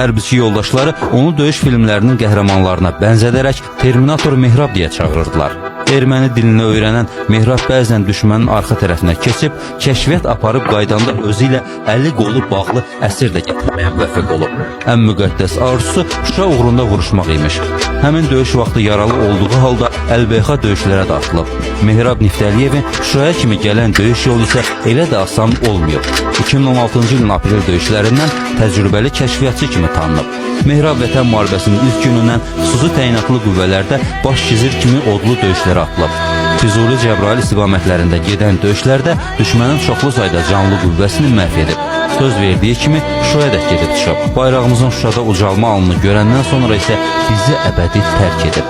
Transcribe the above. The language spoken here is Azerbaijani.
Hərbiçi yoldaşları onu döyüş filmlərinin qəhrəmanlarına bənzədərək Terminator Mehrab deyə çağırırdılar. Erməni dilini öyrənən Mehrab bəzən düşmənin arxa tərəfinə keçib, kəşfiyyat aparıb qaydanda özü ilə əli qolu bağlı əsir də gətirməyə müvəffəq olub. Ən müqəddəs arzusu Şuşa uğrunda vuruşmaq imiş. Həmin döyüş vaxtı yaralı olduğu halda əlbeyxa döyüşlərə də atılıb. Mehrab Niftəliyevin Şuşaya kimi gələn döyüş yolu isə elə də asan olmayıb. 2016-cı ilin aprel döyüşlərindən təcrübəli kəşfiyyatçı kimi tanınıb. Mehrab Vətən müharibəsinin ilk günündən xüsusi təyinatlı qüvvələrdə baş gizir kimi odlu döyüşlərə atılıb. Füzuli Cəbrayıl istiqamətlərində gedən döyüşlərdə düşmənin çoxlu sayda canlı qüvvəsini məhv edib. Söz verdiyi kimi Şuşaya da gedib çıxıb. Bayrağımızın Şuşada ucalma anını görəndən sonra isə bizi əbədi tərk edib.